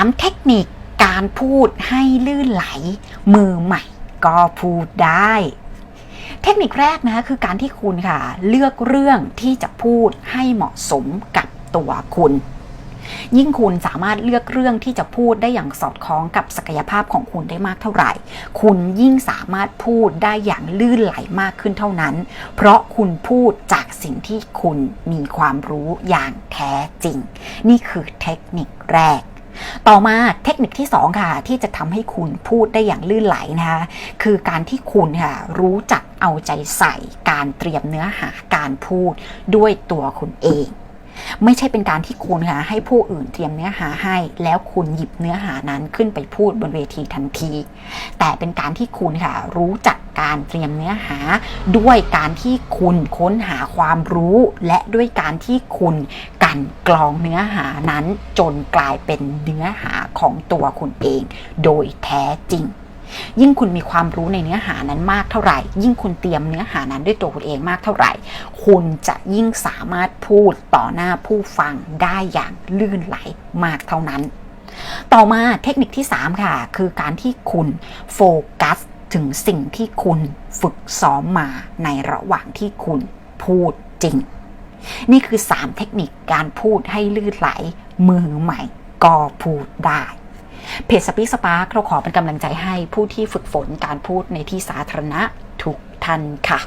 3 เทคนิคการพูดให้ลื่นไหล มือใหม่ก็พูดได้ เทคนิคแรกนะคะคือการที่คุณค่ะ เลือกเรื่องที่จะพูดให้เหมาะสมกับตัวคุณ ยิ่งคุณสามารถเลือกเรื่องที่จะพูดได้อย่างสอดคล้องกับศักยภาพของคุณได้มากเท่าไหร่ คุณยิ่งสามารถพูดได้อย่างลื่นไหลมากขึ้นเท่านั้น เพราะคุณพูดจากสิ่งที่คุณมีความรู้อย่างแท้จริง นี่คือเทคนิคแรก ต่อมาเทคนิคที่ 2 ค่ะ ที่จะทำให้คุณพูดได้อย่างลื่นไหลนะคะคือการที่คุณค่ะรู้จักเอาใจใส่การเตรียมเนื้อหาการพูดด้วยตัวคุณเองไม่ใช่เป็นการที่คุณค่ะให้ผู้อื่นเตรียมเนื้อหาให้ แล้วคุณหยิบเนื้อหานั้นขึ้นไปพูดบนเวทีทันที แต่เป็นการที่คุณค่ะรู้จักการเตรียมเนื้อหา ด้วยการที่คุณค้นหาความรู้ และด้วยการที่คุณ กันกรองเนื้อหานั้นจนกลายเป็นเนื้อหาของตัวคุณเอง โดยแท้จริง ยิ่งคุณมีความรู้ในเนื้อหานั้นมากเท่าไหร่ ยิ่งคุณเตรียมเนื้อหานั้นด้วยตัวคุณเองมากเท่าไหร่ คุณจะยิ่งสามารถพูดต่อหน้าผู้ฟังได้อย่างลื่นไหลมากเท่านั้น ต่อมาเทคนิคที่ 3 ค่ะ คือการที่คุณโฟกัสถึงสิ่งที่คุณฝึกซ้อมมาในระหว่างที่คุณพูดจริง นี่คือ 3 เทคนิคการพูดให้ลื่นไหล มือใหม่ ก็พูดได้เพจสปีสปาร์เราขอเป็นกำลังใจให้ผู้ที่ฝึกฝนการพูดในที่สาธารณะทุกท่านค่ะ